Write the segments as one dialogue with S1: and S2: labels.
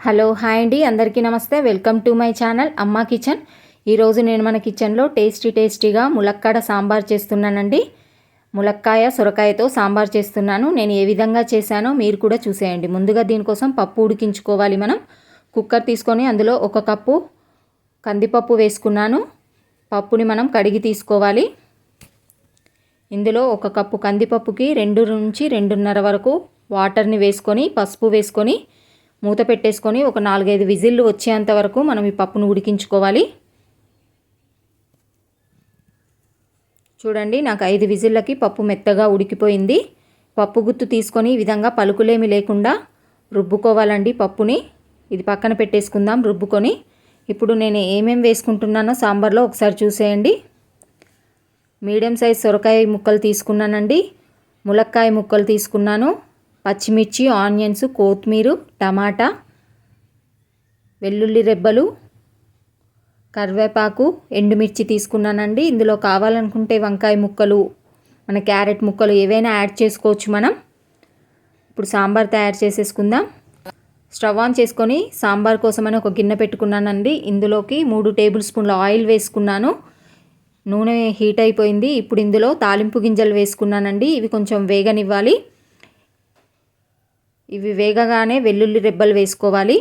S1: Hello hi అండి. అందరికీ నమస్తే. Welcome to my channel Amma kitchen. ఈరోజు నేను మన కిచెన్లో టేస్టీ టేస్టీగా ములక్కాడ సాంబార్ చేస్తున్నానండి. ములక్కాయ సొరకాయతో సాంబార్ చేస్తున్నాను. నేను ఏ విధంగా చేశానో మీరు కూడా చూసేయండి. ముందుగా దీనికోసం పప్పు ఉడికించుకోవాలి మనం. కుక్కర్ తీసుకొని అందులో ఒక కప్పు కందిపప్పు వేసుకున్నాను. పప్పుని మనం కడిగి తీసుకోవాలి. ఇందులో ఒక కప్పు కందిపప్పుకి రెండు నుంచి రెండున్నర వరకు వాటర్ని వేసుకొని పసుపు వేసుకొని మూత పెట్టేసుకొని ఒక నాలుగైదు విజిల్లు వచ్చేంత వరకు మనం ఈ పప్పును ఉడికించుకోవాలి. చూడండి నాకు ఐదు విజిల్లకి పప్పు మెత్తగా ఉడికిపోయింది. పప్పు గుత్తు తీసుకొని ఈ విధంగా పలుకులేమి లేకుండా రుబ్బుకోవాలండి పప్పుని. ఇది పక్కన పెట్టేసుకుందాం రుబ్బుకొని. ఇప్పుడు నేను ఏమేమి వేసుకుంటున్నానో సాంబార్లో ఒకసారి చూసేయండి. మీడియం సైజ్ సొరకాయ ముక్కలు తీసుకున్నానండి. ములక్కాయ ముక్కలు తీసుకున్నాను. పచ్చిమిర్చి ఆనియన్స్ కొత్తిమీర టమాటా వెల్లుల్లి రెబ్బలు కరివేపాకు ఎండుమిర్చి తీసుకున్నానండి. ఇందులో కావాలనుకుంటే వంకాయ ముక్కలు మన క్యారెట్ ముక్కలు ఏవైనా యాడ్ చేసుకోవచ్చు మనం. ఇప్పుడు సాంబార్ తయారు చేసేసుకుందాం. స్టవ్ ఆన్ చేసుకొని సాంబార్ కోసమని ఒక గిన్నె పెట్టుకున్నానండి. ఇందులోకి మూడు టేబుల్ స్పూన్ల ఆయిల్ వేసుకున్నాను. నూనె హీట్ అయిపోయింది. ఇప్పుడు ఇందులో తాలింపు గింజలు వేసుకున్నానండి. ఇవి కొంచెం వేగనివ్వాలి. ఇవి వేగగానే వెల్లుల్లి రెబ్బలు వేసుకోవాలి.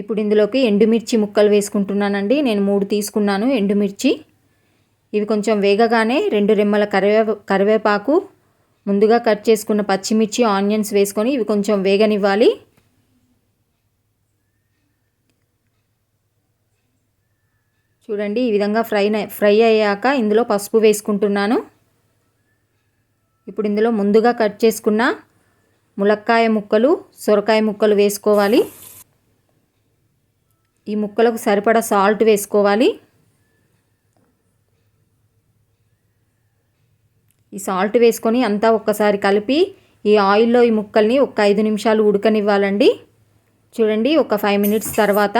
S1: ఇప్పుడు ఇందులోకి ఎండుమిర్చి ముక్కలు వేసుకుంటున్నానండి. నేను మూడు తీసుకున్నాను ఎండుమిర్చి. ఇవి కొంచెం వేగగానే రెండు రెమ్మల కరివే కరివేపాకు ముందుగా కట్ చేసుకున్న పచ్చిమిర్చి ఆనియన్స్ వేసుకొని ఇవి కొంచెం వేగనివ్వాలి. చూడండి ఈ విధంగా ఫ్రై ఫ్రై అయ్యాక ఇందులో పసుపు వేసుకుంటున్నాను. ఇప్పుడు ఇందులో ముందుగా కట్ చేసుకున్న ములక్కాయ ముక్కలు సొరకాయ ముక్కలు వేసుకోవాలి. ఈ ముక్కలకు సరిపడా సాల్ట్ వేసుకోవాలి. ఈ సాల్ట్ వేసుకొని అంతా ఒక్కసారి కలిపి ఈ ఆయిల్లో ఈ ముక్కల్ని ఒక ఐదు నిమిషాలు ఉడకనివ్వాలండి. చూడండి ఒక ఫైవ్ మినిట్స్ తర్వాత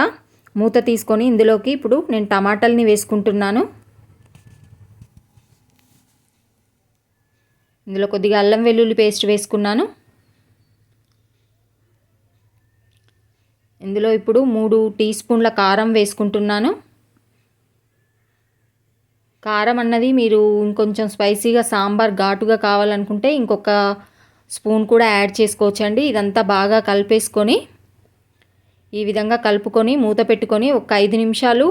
S1: మూత తీసుకొని ఇందులోకి ఇప్పుడు నేను టమాటాలని వేసుకుంటున్నాను. ఇందులో కొద్దిగా అల్లం వెల్లుల్లి పేస్ట్ వేసుకున్నాను. ఇందులో ఇప్పుడు మూడు టీ స్పూన్ల కారం వేసుకుంటున్నాను. కారం అన్నది మీరు ఇంకొంచెం స్పైసీగా సాంబార్ ఘాటుగా కావాలనుకుంటే ఇంకొక స్పూన్ కూడా యాడ్ చేసుకోవచ్చండి. ఇదంతా బాగా కలిపేసుకొని ఈ విధంగా కలుపుకొని మూత పెట్టుకొని ఒక ఐదు నిమిషాలు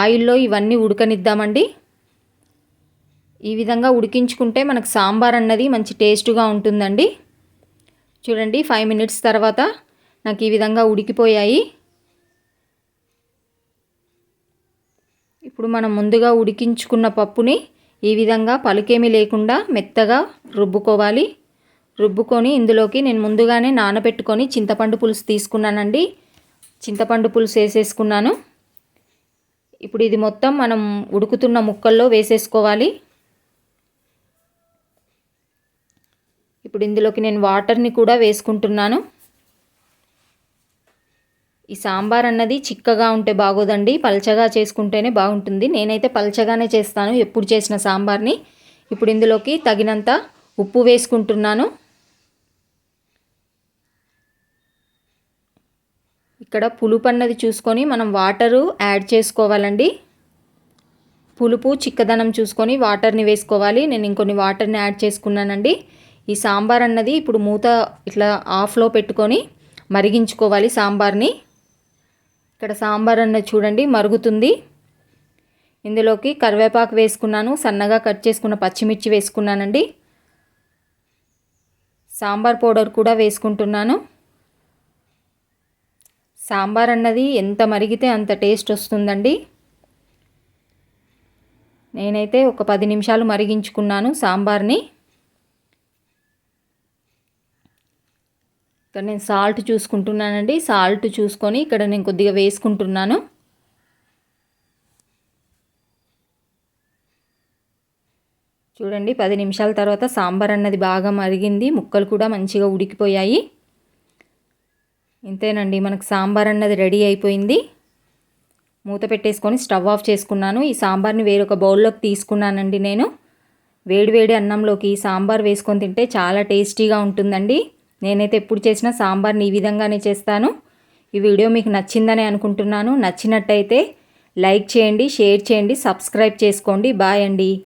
S1: ఆయిల్లో ఇవన్నీ ఉడకనిద్దామండి. ఈ విధంగా ఉడికించుకుంటే మనకు సాంబార్ అన్నది మంచి టేస్ట్గా ఉంటుందండి. చూడండి ఫైవ్ మినిట్స్ తర్వాత నాకు ఈ విధంగా ఉడికిపోయాయి. ఇప్పుడు మనం ముందుగా ఉడికించుకున్న పప్పుని ఈ విధంగా పలుకేమి లేకుండా మెత్తగా రుబ్బుకోవాలి. రుబ్బుకొని ఇందులోకి నేను ముందుగానే నానబెట్టుకొని చింతపండు పులుసు తీసుకున్నానండి. చింతపండు పులుసు వేసేసుకున్నాను. ఇప్పుడు ఇది మొత్తం మనం ఉడుకుతున్న ముక్కల్లో వేసేసుకోవాలి. ఇప్పుడు ఇందులోకి నేను వాటర్ని కూడా వేసుకుంటున్నాను. ఈ సాంబార్ అన్నది చిక్కగా ఉంటే బాగోదండి. పల్చగా చేసుకుంటేనే బాగుంటుంది. నేనైతే పల్చగానే చేస్తాను. ఎప్పుడు చేసిన సాంబార్ని. ఇప్పుడు ఇందులోకి తగినంత ఉప్పు వేసుకుంటున్నాను. ఇక్కడ పులుపు అన్నది చూసుకొని మనం వాటరు యాడ్ చేసుకోవాలండి. పులుపు చిక్కదనం చూసుకొని వాటర్ని వేసుకోవాలి. నేను ఇంకొన్ని వాటర్ని యాడ్ చేసుకున్నానండి. ఈ సాంబార్ అన్నది ఇప్పుడు మూత ఇట్లా ఆఫ్లో పెట్టుకొని మరిగించుకోవాలి సాంబార్ని. ఇక్కడ సాంబార్ అన్నది చూడండి మరుగుతుంది. ఇందులోకి కరివేపాకు వేసుకున్నాను సన్నగా కట్ చేసుకున్న పచ్చిమిర్చి వేసుకున్నానండి. సాంబార్ పౌడర్ కూడా వేసుకుంటున్నాను. సాంబార్ అన్నది ఎంత మరిగితే అంత టేస్ట్ వస్తుందండి. నేనైతే ఒక పది నిమిషాలు మరిగించుకున్నాను సాంబార్ని. ఇక్కడ నేను సాల్ట్ చూసుకుంటున్నానండి. సాల్ట్ చూసుకొని ఇక్కడ నేను కొద్దిగా వేసుకుంటున్నాను. చూడండి పది నిమిషాల తర్వాత సాంబార్ అన్నది బాగా మరిగింది. ముక్కలు కూడా మంచిగా ఉడికిపోయాయి. ఇంతేనండి మనకు సాంబార్ అన్నది రెడీ అయిపోయింది. మూత పెట్టేసుకొని స్టవ్ ఆఫ్ చేసుకున్నాను. ఈ సాంబార్ని వేరొక బౌల్లోకి తీసుకున్నానండి నేను. వేడివేడి అన్నంలోకి సాంబార్ వేసుకొని తింటే చాలా టేస్టీగా ఉంటుందండి. నేనైతే ఎప్పుడు చేసిన సాంబార్ని ఈ విధంగానే చేస్తాను. ఈ వీడియో మీకు నచ్చిందని అనుకుంటున్నాను. నచ్చినట్టయితే లైక్ చేయండి షేర్ చేయండి సబ్స్క్రైబ్ చేసుకోండి. బాయ్ అండి.